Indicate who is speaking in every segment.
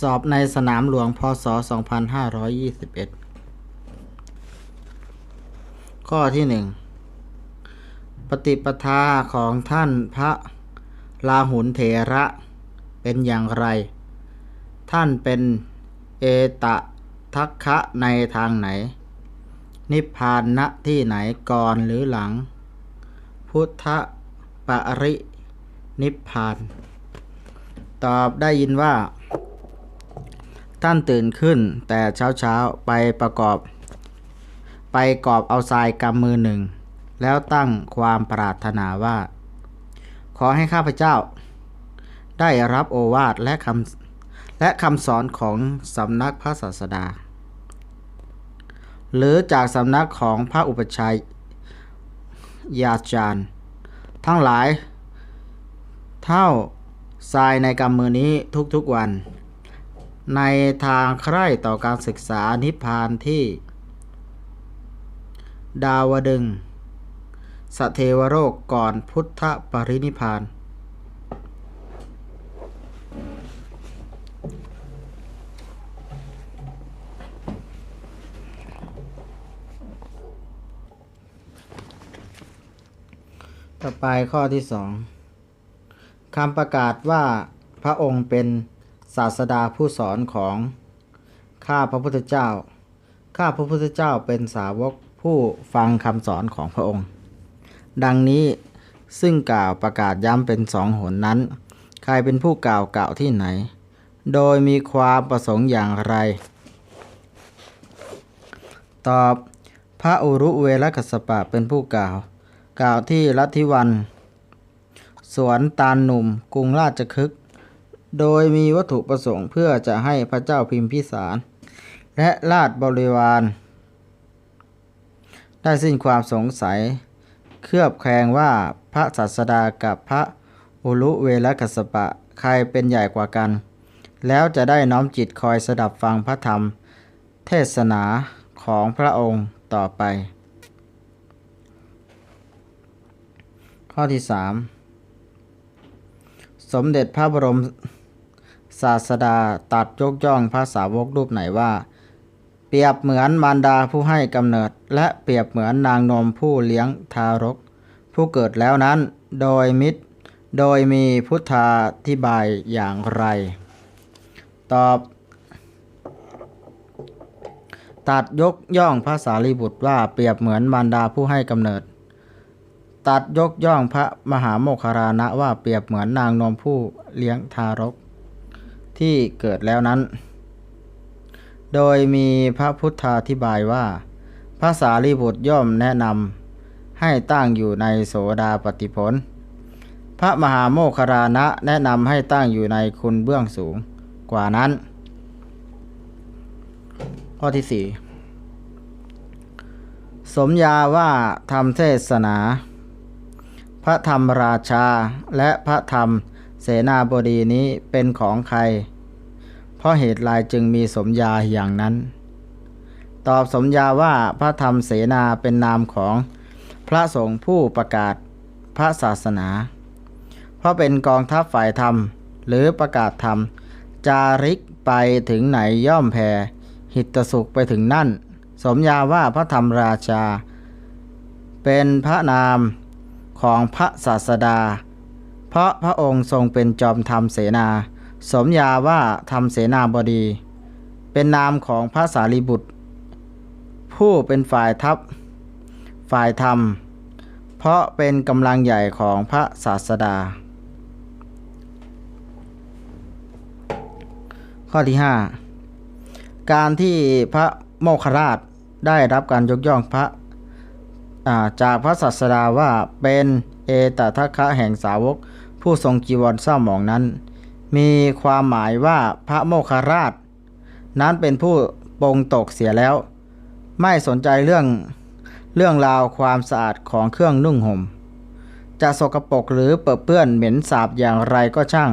Speaker 1: สอบในสนามหลวงพศ 2521 ข้อที่ 1 ปฏิปทาของท่านพระลาหุนเถระเป็นอย่างไร ท่านเป็นเอตะทัคคะในทางไหน นิพพานณที่ไหนก่อนหรือหลัง พุทธปรินิพพาน ตอบได้ยินว่า ท่านตื่นขึ้น แต่เช้าเช้าๆไปประกอบ ไปกอบเอาทรายกำมือหนึ่ง แล้วตั้งความปรารถนาว่า ขอให้ข้าพเจ้า ได้รับโอวาทและคำและคำสอนของสำนักพระศาสดา หรือจากสำนักของพระอุปชฌายาจารย์ ทั้งหลาย เท่าทรายในกำมือนี้ทุกๆวัน ในทางใคร่ต่อการศึกษานิพพานที่ ดาวดึงสเทวโรกก่อนพุทธปรินิพาน ต่อไปข้อที่สองคำประกาศว่าพระองค์เป็น ศาสดาผู้สอนของข้าพระพุทธเจ้า ข้าพระพุทธเจ้าเป็นสาวกผู้ฟังคำสอนของพระองค์ ดังนี้ซึ่งกล่าวประกาศย้ำเป็นสองหนนั้น ใครเป็นผู้กล่าวกล่าวที่ไหน โดยมีความประสงค์อย่างไร ตอบพระอุรุเวลกัสสปะเป็นผู้กล่าว กล่าวที่ลัทธิวัน สวนตาลหนุ่มกรุงราชคฤห์ โดยมีวัตถุประสงค์เพื่อจะให้พระเจ้าพิมพิสาร และราชบริวาร ได้สิ้นความสงสัย เคลือบแคลงว่าพระศาสดากับพระอุลุเวลกัสสปะใครเป็นใหญ่กว่ากัน แล้วจะได้น้อมจิตคอยสดับฟังพระธรรม เทศนาของพระองค์ต่อไป ข้อที่ 3 สมเด็จพระบรม ศาสดาตัดยกย่องพระสาวกรูปไหนว่า เปรียบเหมือนมารดาผู้ให้กำเนิด และเปรียบเหมือนนางนมผู้เลี้ยงทารก ผู้เกิดแล้วนั้นโดยมิตร โดยมีพุทธาธิบายอย่างไร ตอบ ตัดยกย่องพระสารีบุตรว่าเปรียบเหมือนมารดาผู้ให้กำเนิด ตัดยกย่องพระมหาโมคคารานะว่าเปรียบเหมือนนางนมผู้เลี้ยงทารก ที่เกิดแล้วนั้น โดยมีพระพุทธาธิบายว่าพระสารีบุตรย่อมแนะนำให้ตั้งอยู่ในโสดาปฏิผล พระมหาโมคคารานะแนะนำให้ตั้งอยู่ในคุณเบื้องสูงกว่านั้น ข้อที่สี่สมญาว่าทำเทศนา พระธรรมราชาและพระธรรม เสนาบดีนี้เป็นของใคร เพราะเหตุไรจึงมีสมญาอย่างนั้น ตอบสมญาว่าพระธรรมเสนาเป็นนามของพระสงฆ์ผู้ประกาศพระศาสนา เพราะเป็นกองทัพฝ่ายธรรมหรือประกาศธรรม จาริกไปถึงไหนย่อมแผ่หิตสุขไปถึงนั่น สมญาว่าพระธรรมราชา เป็นพระนามของพระศาสดา เพราะพระองค์ทรงเป็นจอมธรรมเสนา สมญาว่าธรรมเสนาบดี เป็นนามของพระสารีบุตร ผู้เป็นฝ่ายทัพ ฝ่ายธรรม เพราะเป็นกำลังใหญ่ของพระศาสดา ข้อที่ 5 การที่พระโมคคราชได้รับการยกย่องพระาจากพระศาสดาว่าเป็นเอตทัคคะแห่งสาวก ผู้ทรงจีวรเศร้าหมองนั้น มีความหมายว่าพระโมคคราช นั้นเป็นผู้ปงตกเสียแล้ว ไม่สนใจเรื่องเรื่องราวความสะอาดของเครื่องนุ่งห่มจะสกปรกหรือเปื้อนเปื้อนเหม็นสาบอย่างไรก็ช่าง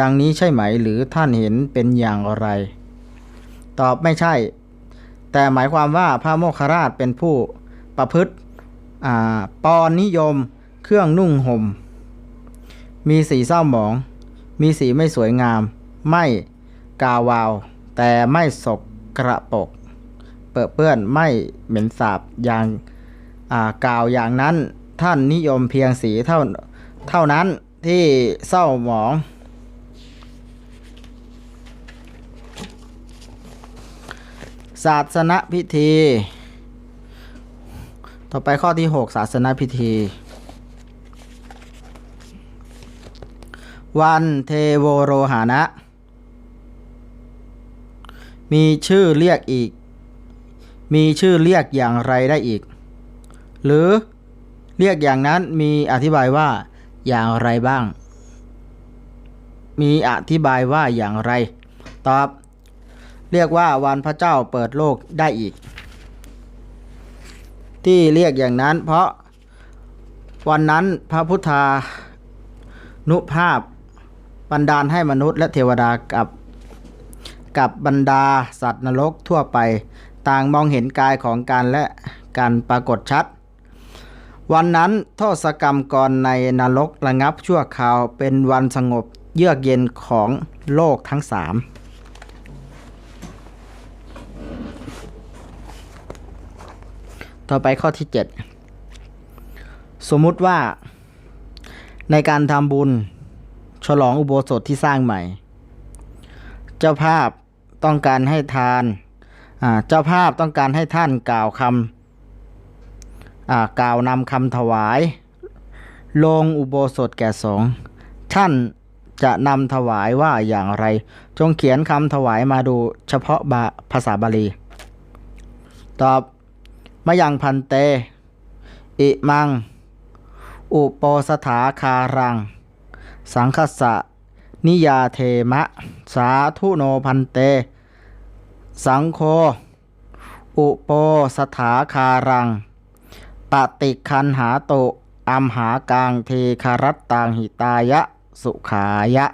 Speaker 1: ดังนี้ใช่ไหมหรือท่านเห็นเป็นอย่างไร ตอบไม่ใช่ แต่หมายความว่าพระโมคคราชเป็นผู้ประพฤติปอนนิยม เครื่องนุ่งห่ม มีสีเศร้าหมอง มีสีไม่สวยงาม ไม่กาวาว แต่ไม่สกกระปก เปื้อเปื้อนไม่เหม็นสาบอย่างากาวอย่างนั้นท่านนิยมเพียงสีเท่าเท่านั้นที่เศร้าหมอง ศาสนพิธี ต่อไปข้อที่ 6 ศาสนพิธี วันเทโวโรหานะ มีชื่อเรียกอีก มีชื่อเรียกอย่างไรได้อีก หรือเรียกอย่างนั้นมีอธิบายว่า อย่างไรบ้าง มีอธิบายว่าอย่างไร ตอบ เรียกว่าวันพระเจ้าเปิดโลกได้อีก ที่เรียกอย่างนั้นเพราะวันนั้นพระพุทธานุภาพ บันดาลให้มนุษย์และเทวดากับกับบรรดาสัตว์นรกทั่วไป ต่างมองเห็นกายของการและการปรากฏชัด วันนั้นโทษกรรมกรในนรกระงับชั่วคราวเป็นวันสงบเยือกเย็นของโลกทั้งสามต่อไปข้อที่ 7 สมมุติว่าในการทำบุญ ฉลองอุโบสถที่สร้างใหม่ เจ้าภาพต้องการให้ทาน เจ้าภาพต้องการให้ท่านกล่าวคำกล่าวนำคำถวาย ลงอุโบสถแก่สงฆ์ท่านจะนำถวายว่าอย่างไร จงเขียนคำถวายมาดูเฉพาะาภาษาบาลี ตอบมะยังพันเต อิมัง อุปโปสถาคารัง สังคสะ นิยาเทมะ สาธุโนพันเต สังโฆอุปโปสถาคารัง ปฏิคันหาโตอัมหากังเทคารัตตังหิตายะ สุขายะ